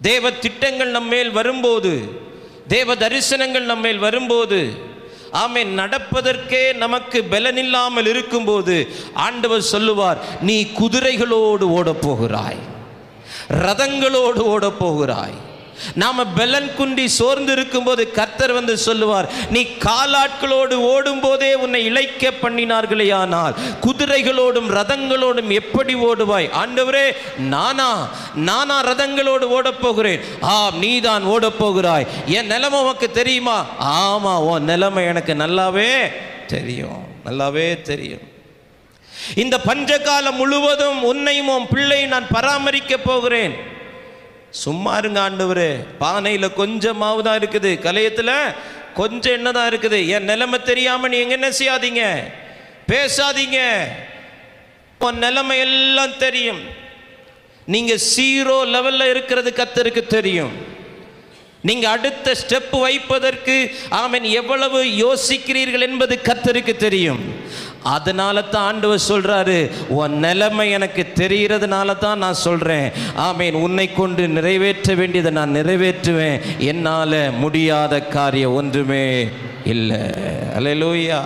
தேவ திட்டங்கள் நம்மேல் வரும்போது தேவ தரிசனங்கள் நம்மேல் வரும்போது ஆமே நடப்பதற்கே நமக்கு பலனில்லாமல் இருக்கும்போது ஆண்டவர் சொல்லுவார் நீ குதிரைகளோடு ஓடப் போகிறாய் ரதங்களோடு ஓடப் போகிறாய் நாம பெலன் குண்டி சோர்ந்து இருக்கும்போது கர்த்தர் வந்து சொல்லுவார் நீ காலாட்களோடு ஓடும்போதே உன்னை இழைக்க பண்ணினார்களே ஆனால் குதிரைகளோடும் ரதங்களோடும் எப்படி ஓடுவாய்? ஆண்டவரே நானா நானா ரதங்களோடு ஓடப் போகிறேன் ஆம் நீதான் ஓடப் போகிறாய் என் நிலைமை உனக்கு தெரியுமா? ஆமா உன் நிலைமை எனக்கு நல்லாவே தெரியும் நல்லாவே தெரியும். இந்த பஞ்சகாலம் முழுவதும் உன்னையும் உன் பிள்ளையும் நான் பராமரிக்க போகிறேன். சும்மா இருங்க ஆண்டவரு. பானையில் கொஞ்சமாவது தான் இருக்குது. கலையத்தில் கொஞ்சம் என்னதான் இருக்குது? என் நிலைமை தெரியாமல் நீங்கள் என்ன செய்யாதீங்க? பேசாதீங்க. உன் நிலைமை எல்லாம் தெரியும். நீங்கள் சீரோ லெவலில் இருக்கிறது கத்தருக்கு தெரியும். நீங்கள் அடுத்த ஸ்டெப் வைப்பதற்கு ஆமென் எவ்வளவு யோசிக்கிறீர்கள் என்பது கத்தருக்கு தெரியும். அதனால தான் ஆண்டவர் சொல்றாரு உன் நிலைமை எனக்கு தெரிகிறதுனால தான் நான் சொல்றேன். ஆமீன். உன்னை கொண்டு நிறைவேற்ற வேண்டியதை நான் நிறைவேற்றுவேன். என்னால் முடியாத காரியம் ஒன்றுமே இல்லை. அலையலூயா